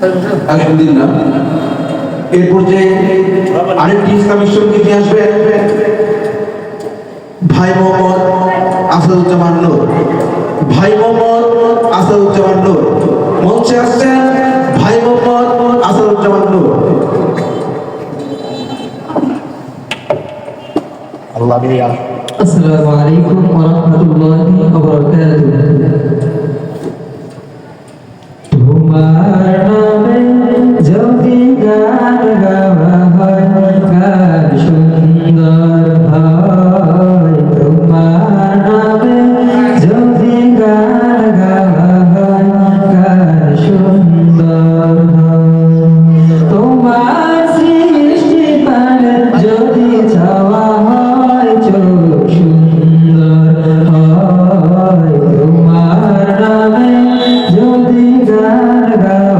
আগের দিন না এরপর যে আরেকটি ইসলামী শক্তি নিয়ে আসবে, ভাই মোহাম্মদ আসাদুজ্জামান নূর। ভাই মোহাম্মদ আসাদুজ্জামান নূর। মঞ্চে আসছেন ভাই মোহাম্মদ আসাদুজ্জামান নূর। আল্লাহ আসসালামু আলাইকুম ওয়া রাহমাতুল্লাহি ওয়া বারাকাতুহু। তোমার সুন্দর। তোমার সৃষ্টি পারে যদি চাওয়া হয় চোখ সুন্দর হয়। তোমার নামে যদি গান গাও